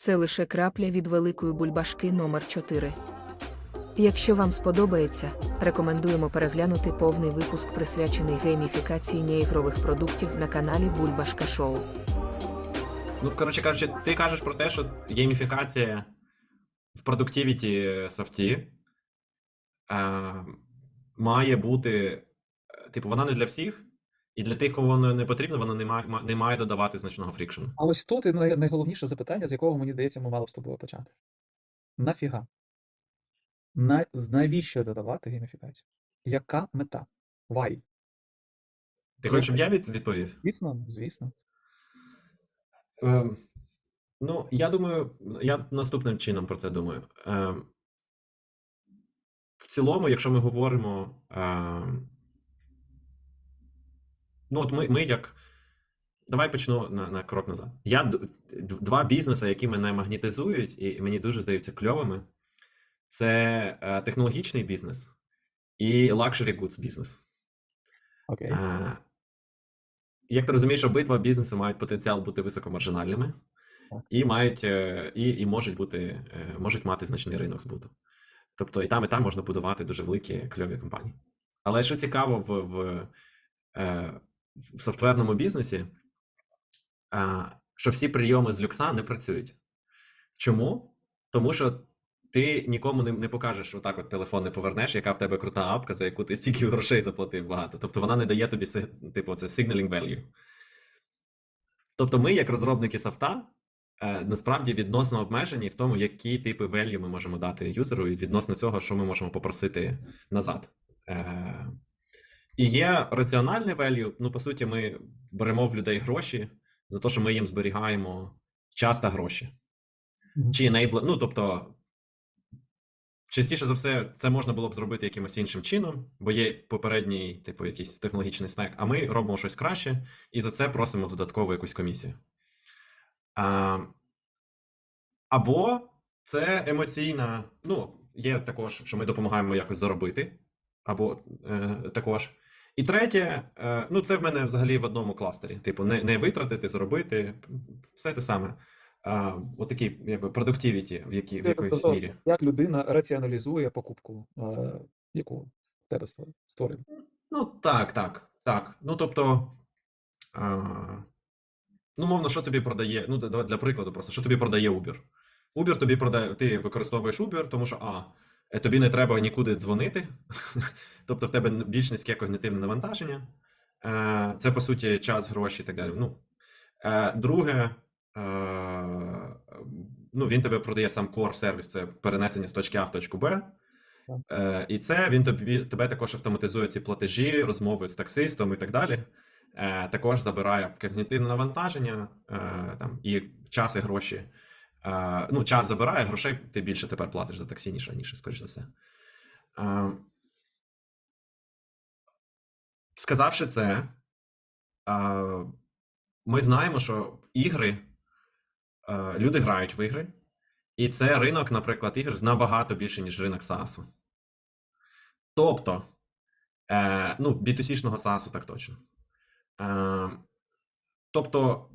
Це лише крапля від великої бульбашки номер 4 Якщо вам сподобається, рекомендуємо переглянути повний випуск присвячений гейміфікації неігрових продуктів на каналі Бульбашка Шоу. Ну, коротше кажучи, ти кажеш про те, що гейміфікація в продуктивіті софті е, має бути, типу, вона не для всіх, і для тих, кого вона не потрібна, вона не має, не має додавати значного фрікшену. А ось тут і най- найголовніше запитання, з якого, мені здається, ми мали б з тобою почати. Нафіга? На... Навіщо додавати гейміфікацію? Яка мета? Why? Ти хочеш, щоб я від, відповів? Звісно, звісно. Ем, ну, я думаю, я наступним чином про це думаю. Ем, в цілому, якщо ми говоримо. Ем, ну, от ми, ми як. Давай почну на, на крок назад. Я два бізнеси, які мене магнітизують, і мені дуже здаються кльовими. Це е, технологічний бізнес і luxury goods бізнес. Окей. Е, Як ти розумієш, обидва бізнеси мають потенціал бути високомаржинальними Так. і мають е, і, і можуть бути, е, можуть мати значний ринок збуту. Тобто і там, і там можна будувати дуже великі кльові компанії. Але що цікаво в, в, е, в софтверному бізнесі, е, що всі прийоми з люкса не працюють. Чому? Тому що ти нікому не, покажеш, отак от телефон не повернеш, яка в тебе крута апка, за яку ти стільки грошей заплатив багато. Тобто вона не дає тобі типу, це signaling value. Тобто, ми, як розробники софта, е, насправді відносно обмежені в тому, які типи value ми можемо дати юзеру, і відносно цього, що ми можемо попросити назад. І є раціональне value. Ну, по суті, ми беремо в людей гроші за те, що ми їм зберігаємо час та гроші. Чи enable, ну тобто, частіше за все, це можна було б зробити якимось іншим чином, бо є попередній, типу, якийсь технологічний стек, а ми робимо щось краще, і за це просимо додаткову якусь комісію. А, або це емоційна, ну, є також, що ми допомагаємо якось заробити, або е, також. І третє, е, ну, це в мене взагалі в одному кластері. Типу, не, не витратити, зробити, все те саме. А, отакі, якби, продуктивіті в, які, в якоїсь Тобто, мірі. Як людина раціоналізує покупку, е, яку в тебе створ- створено? Ну, так, так, так. Ну, тобто, а, ну, мовно, що тобі продає, ну, давай для прикладу, просто, що тобі продає Uber? Uber тобі продає, ти використовуєш Uber, тому що, а, тобі не треба нікуди дзвонити, тобто в тебе більш низьке когнітивне навантаження. Е, Це, по суті, час, гроші і так далі. Ну, е, друге, е, ну, він тебе продає сам core сервіс, це перенесення з точки А в точку Б. Е, І це він тобі тебе також автоматизує ці платежі, розмови з таксистом і так далі. Е, Також забирає когнітивне навантаження, е, там, і час, і гроші. Е, Ну, час забирає, грошей ти більше тепер платиш за таксі, ніж раніше, скоріш за все. Е, Сказавши це, е, ми знаємо, що ігри, люди грають в ігри, і це ринок, наприклад, ігр набагато більше, ніж ринок SaaS. Тобто, ну, B2C-шного SaaS так точно. Тобто,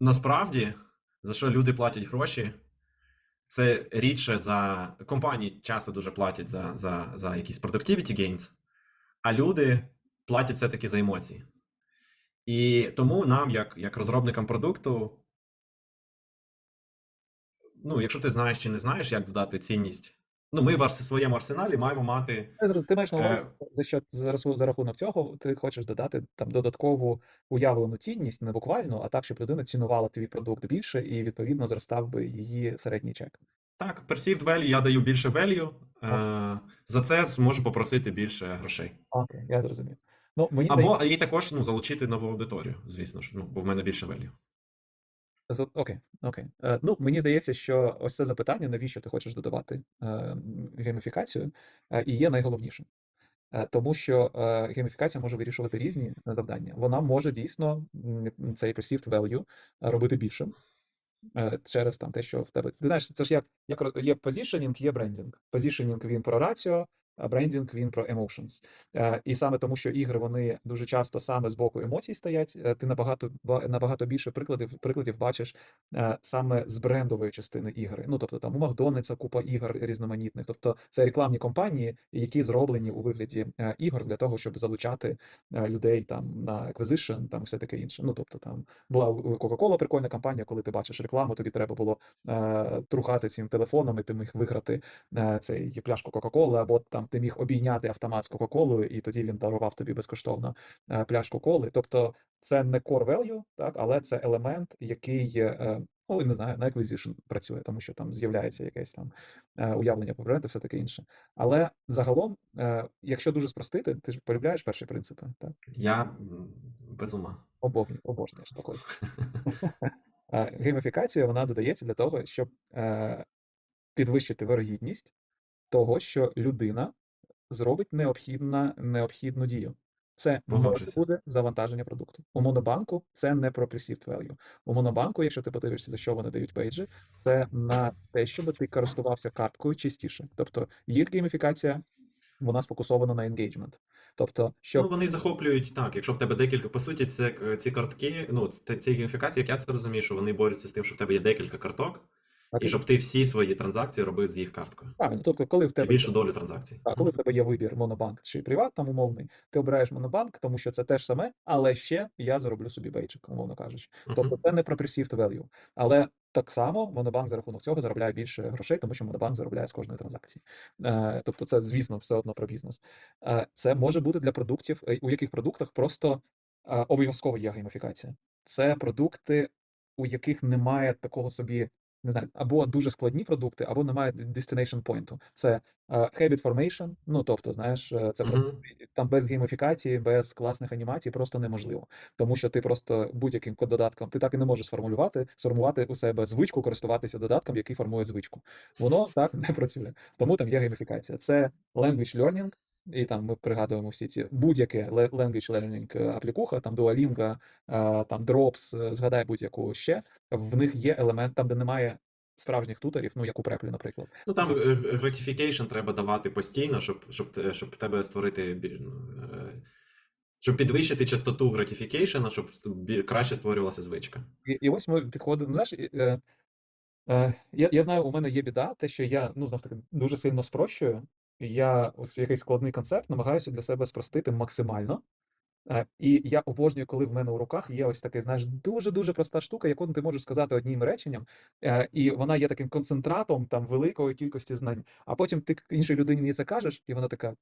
насправді, за що люди платять гроші, це рідше за компанії часто дуже платять за, за, за якісь productivity gains, а люди платять все-таки за емоції. І тому нам, як, як розробникам продукту, ну, якщо ти знаєш чи не знаєш, як додати цінність, ну, ми в арс- своєму арсеналі маємо мати. Ти маєш на увазі, Е, за що за, за рахунок цього ти хочеш додати там додаткову уявлену цінність, не буквально, а так, щоб людина цінувала твій продукт більше і відповідно зростав би її середній чек. Так, perceived value, я даю більше value, е, за це зможу попросити більше грошей. Окей, я зрозумів. Ну, мені Або і також ну, залучити нову аудиторію, звісно ж, ну, бо в мене більше value. Окей, окей. Е, ну, мені здається, що ось це запитання, навіщо ти хочеш додавати е, гейміфікацію, е, і є найголовнішим. Е, тому що гейміфікація може вирішувати різні завдання. Вона може дійсно цей perceived value робити більшим через там те, що в тебе. Ти знаєш, це ж як, як є позішенінг, є брендінг. Позішенінг він про раціо, брендінг він про emotions. Е, І саме тому, що ігри вони дуже часто саме з боку емоцій стоять. е, Ти набагато набагато більше прикладів прикладів бачиш е, саме з брендової частини ігри. Ну тобто там у Макдональдса купа ігор різноманітних. Тобто це рекламні компанії, які зроблені у вигляді ігор для того, щоб залучати людей там на acquisition, там все таке інше. Ну тобто там була Coca-Cola прикольна кампанія, коли ти бачиш рекламу, тобі треба було трухати цим телефоном, і ти міг виграти цей пляшку Кока-Коли, або там ти міг обійняти автомат з Кока-Колою, і тоді він дарував тобі безкоштовно е, пляшку коли. Тобто це не core value, так, але це елемент, який. е, Ну, не знаю, на acquisition працює, тому що там з'являється якесь там е, уявлення про бренд і все таке інше. Але загалом, е, якщо дуже спростити, ти ж полюбляєш перші принципи, так? Я без ума. Обожнюю, обожнюєш такої. Е, Гейміфікація вона додається для того, щоб е, підвищити вирогідність того, що людина зробить необхідна, необхідну дію. Це може буде завантаження продукту. У монобанку це не про perceived value. У монобанку, якщо ти подивишся, за що вони дають пейджі, це на те, щоб ти користувався карткою частіше. Тобто їх гейміфікація вона сфокусована на engagement. Тобто, щоб Ну, вони захоплюють так. Якщо в тебе декілька, по суті, це е, ці картки, ну, це- ці гейміфікації, як я це розумію, що вони борються з тим, що в тебе є декілька карток, так, і щоб ти всі свої транзакції робив з їх карткою. правильно, тобто, коли в тебе більшу долю транзакцій. Так, коли в тебе є вибір монобанк чи приват, там умовний, ти обираєш монобанк, тому що це те ж саме, але ще я зароблю собі бейджик, умовно кажучи. Тобто це не про perceived value. Але так само монобанк за рахунок цього заробляє більше грошей, тому що монобанк заробляє з кожної транзакції. Е, тобто, це, звісно, все одно про бізнес. Е, це може бути для продуктів, е, у яких продуктах просто обов'язково є гейміфікація. Це продукти, у яких немає такого собі. Не знаю, або дуже складні продукти, або немає destination point. Це е, habit formation, ну тобто, знаєш, е, це про- Мгм. там без гейміфікації, без класних анімацій просто неможливо. Тому що ти просто будь-яким додатком ти так і не можеш сформулювати, сформувати у себе звичку користуватися додатком, який формує звичку. Воно так не працює. Тому там є гейміфікація. Це language learning, і там ми пригадуємо всі ці будь-яке language learning е, аплікуха, там Duolingo, е, там Drops, е, згадай будь-яку ще. В них є елемент там, де немає справжніх туторів, ну як у Преплі, наприклад. Ну там е, gratification треба давати постійно, щоб, щоб, щоб в тебе створити ну, е, щоб підвищити частоту gratification, щоб краще створювалася звичка. І, і ось ми підходимо. Знаєш, е, е, я, я знаю, у мене є біда, те, що я ну знов таки дуже сильно спрощую. Я ось якийсь складний концепт намагаюся для себе спростити максимально. Е, І я обожнюю, коли в мене у руках є ось таке, знаєш, дуже-дуже проста штука, яку ти можеш сказати одним реченням, е, і вона є таким концентратом там великої кількості знань. А потім ти іншій людині це кажеш, і вона така: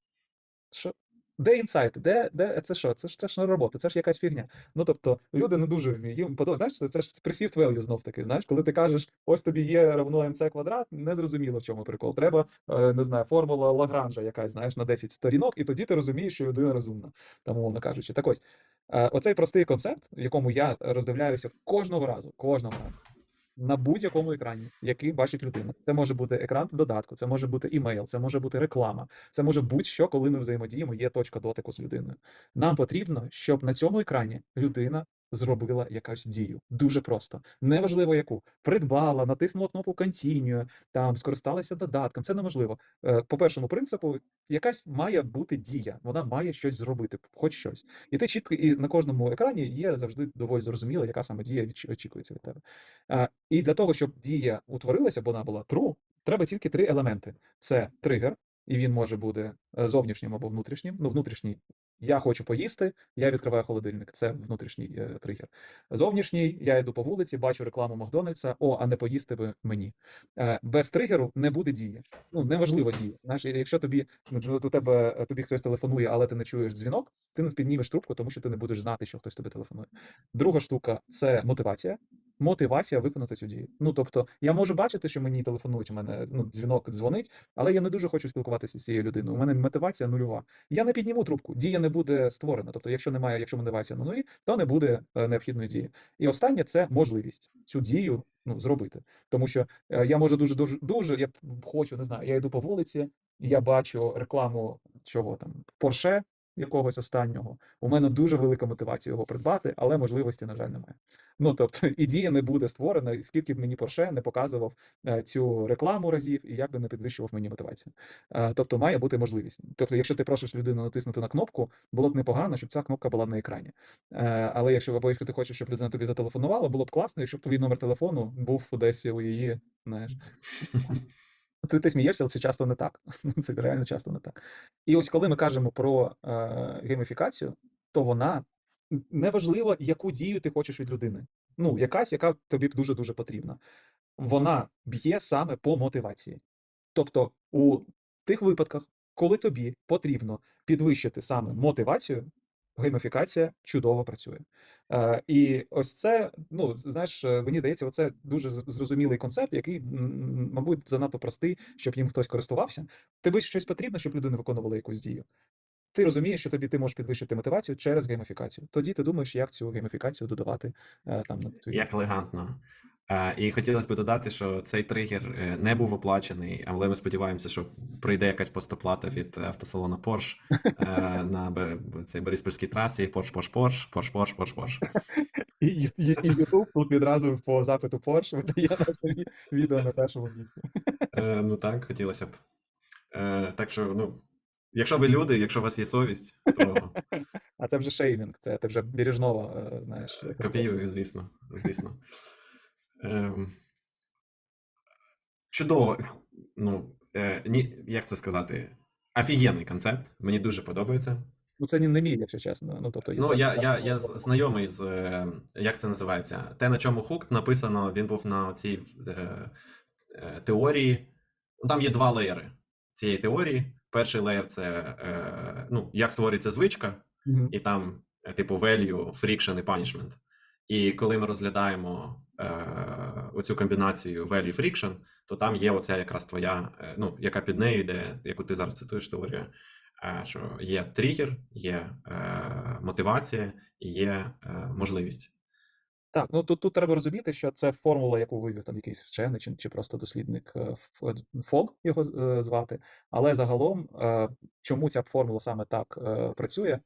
що? Де інсайт? Де, де це що? Це ж це ж не робота, це ж якась фігня. Ну тобто люди не дуже вміють. Їм подобається, знаєш, це, це ж perceived value знов таки. Знаєш, коли ти кажеш, ось тобі є равно МЦ квадрат, не зрозуміло, в чому прикол. Треба, е, не знаю, формула Лагранжа якась, знаєш, на 10 сторінок, і тоді ти розумієш, що людина розумна, там, умовно кажучи. Так ось, е, оцей простий концепт, в якому я роздивляюся кожного разу, кожного разу. На будь-якому екрані, який бачить людина. Це може бути екран додатку, це може бути імейл, це може бути реклама, це може будь-що, коли ми взаємодіємо, є точка дотику з людиною. Нам потрібно, щоб на цьому екрані людина зробила якусь дію. Дуже просто. Неважливо яку. Придбала, натиснула кнопку Continue, там скористалася додатком. Це неможливо. Е, По першому принципу, якась має бути дія. Вона має щось зробити, хоч щось. І ти чітко, і на кожному екрані є завжди доволі зрозуміло, яка саме дія очікується від тебе. Е, І для того, щоб дія утворилася, бо вона була true, треба тільки три елементи: це тригер, і він може бути е, зовнішнім або внутрішнім. Ну, внутрішній я хочу поїсти, я відкриваю холодильник. Це внутрішній е, тригер. Зовнішній я йду по вулиці, бачу рекламу Макдональдса. О, а не поїсти би мені. Е, Без тригеру не буде дії. Ну неважливо дія. Знаєш, якщо тобі ну, у тебе е, тобі хтось телефонує, але ти не чуєш дзвінок, ти не піднімеш трубку, тому що ти не будеш знати, що хтось тобі телефонує. Друга штука це мотивація. Мотивація виконати цю дію. Ну тобто, я можу бачити, що мені телефонують, у мене ну, дзвінок дзвонить, але я не дуже хочу спілкуватися з цією людиною. У мене мотивація нульова. Я не підніму трубку, дія не буде створена. Тобто, якщо немає, якщо мотивація на нулі, то не буде е, необхідної дії. І останнє це можливість цю дію ну, зробити. Тому що е, я можу дуже дуже дуже, я хочу, не знаю, я йду по вулиці, я бачу рекламу чого там Porsche, якогось останнього, у мене дуже велика мотивація його придбати, але можливості, на жаль, немає. Ну тобто, і дія не буде створена, скільки б мені Порше не показував е, цю рекламу разів, і як би не підвищував мені мотивацію. Е, Тобто має бути можливість. Тобто, якщо ти просиш людину натиснути на кнопку, було б непогано, щоб ця кнопка була на екрані. Е, Але якщо або якщо ти хочеш, щоб людина тобі зателефонувала, було б класно, якщо б твій номер телефону був десь у її, знаєш. Ти, ти смієшся, але це часто не так. Це реально часто не так. І ось коли ми кажемо про е, гейміфікацію, то вона неважливо, яку дію ти хочеш від людини. Ну, якась, яка тобі дуже дуже потрібна. Вона б'є саме по мотивації. Тобто, у тих випадках, коли тобі потрібно підвищити саме мотивацію, гейміфікація чудово працює. Е, і ось це, ну, знаєш, е, мені здається, це дуже зрозумілий концепт, який, мабуть, занадто простий, щоб їм хтось користувався. Тобі щось потрібно, щоб людина виконувала якусь дію. Ти розумієш, що тобі ти можеш підвищити мотивацію через гейміфікацію. Тоді ти думаєш, як цю гейміфікацію додавати е, там на твій. Як елегантно. І хотілося б додати, що цей тригер е, не був оплачений, але ми сподіваємося, що прийде якась постоплата від автосалону Porsche е, на цій Бориспільській трасі. Porsche, Porsche, Porsche, Porsche, Porsche, Porsche, Porsche. І, і, і, і YouTube тут відразу по запиту Porsche видає відео на першому місці. Е, Ну так, хотілося б. Так що, ну, якщо ви люди, якщо у вас є совість, то А це вже шеймінг, це ти вже бережного, знаєш. копіюю, звісно. звісно. Ем, Чудово. Ну, е, ні, як це сказати? Офігенний концепт. Мені дуже подобається. Ну це не, не мій, якщо чесно. Ну, тобто, Ну, я, я, я знайомий з е, як це називається? Те, на чому хук написано, він був на цій е, е, теорії. Ну, Там є два леєри цієї теорії. Перший леєр це е, ну, як створюється звичка, Мгм. і там, типу, value, friction і punishment. І коли ми розглядаємо е, оцю комбінацію value friction, то там є оця якраз твоя, е, ну, яка під нею йде, яку ти зараз цитуєш теорію, е, що є тригер, є е, мотивація і є е, можливість. Так, ну тут, тут треба розуміти, що це формула, яку вивів там якийсь вчений чи, чи просто дослідник е, Фог його е, звати. Але загалом, е, чому ця формула саме так е, працює?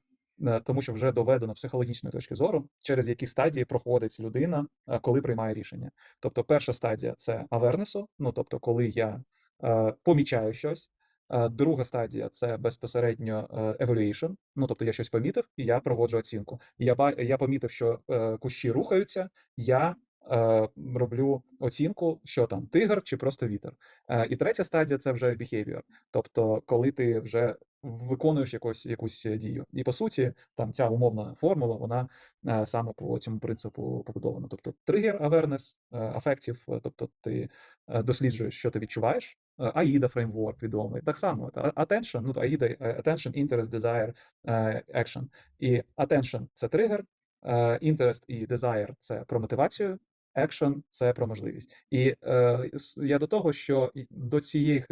Е, Тому що вже доведено психологічної точки зору, через які стадії проходить людина, е, коли приймає рішення. Тобто, перша стадія це авернесу, ну тобто, коли я е, помічаю щось. Е, Друга стадія це безпосередньо evaluation, ну тобто я щось помітив, і я проводжу оцінку. Я я помітив, що е, кущі рухаються, я е, роблю оцінку, що там тигр чи просто вітер. Е, і третя стадія це вже behavior, тобто коли ти вже виконуєш якусь якусь дію. І по суті, там ця умовна формула, вона е, саме по цьому принципу побудована. Тобто тригер awareness, е, афектів, е, тобто ти е, досліджуєш, що ти відчуваєш. Е, AIDA фреймворк відомий. Так само, attention, ну, AIDA, е, attention, interest, desire, е, action. І attention – це тригер, е, interest і desire – це про мотивацію, action – це про можливість. І е, я до того, що до цієї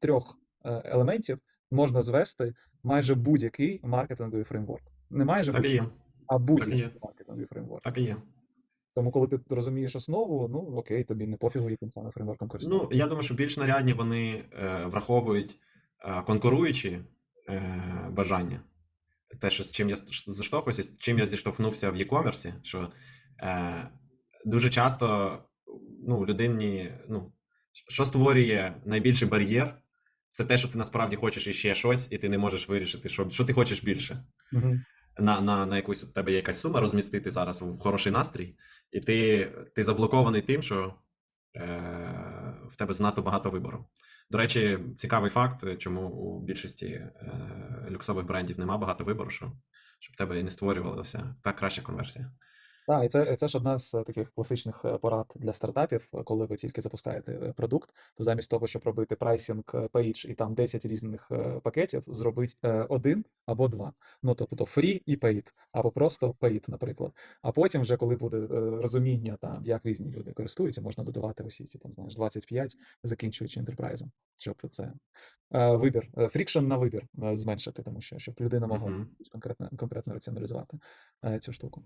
трьох е, елементів можна звести майже будь-який маркетинговий фреймворк. Не майже Так будь-який, а будь-який маркетинговий фреймворк. Так і є. Тому, коли ти розумієш основу, ну окей, тобі не пофігу, яким саме фреймворком користуватися. Ну, я думаю, що більш нарядні вони е, враховують е, конкуруючі е, бажання. Те, що з чим я заштовхуюся, з чим я зіштовхнувся в e-commerce, що е, дуже часто ну, людині, ну, що створює найбільший бар'єр, це те, що ти насправді хочеш іще щось, і ти не можеш вирішити, що, що ти хочеш більше. Мгм. На, на, на якусь у тебе є якась сума розмістити зараз в хороший настрій, і ти, ти заблокований тим, що е, в тебе занадто багато вибору. До речі, цікавий факт, чому у більшості е, люксових брендів нема багато вибору, що, щоб в тебе не створювалася так краща конверсія. Так, і це, це ж одна з таких класичних е, порад для стартапів, е, коли ви тільки запускаєте е, продукт, то замість того, щоб робити прайсінг пейдж і там 10 різних пакетів, зробить один або два. Ну тобто free і paid, або просто paid, наприклад. А потім, вже коли буде розуміння, там як різні люди користуються, можна додавати усі ці там знаєш 25, закінчуючи ентерпрайзом, щоб це вибір, фрікшн на вибір зменшити, тому що щоб людина могла Мгм. конкретно конкретно раціоналізувати цю штуку.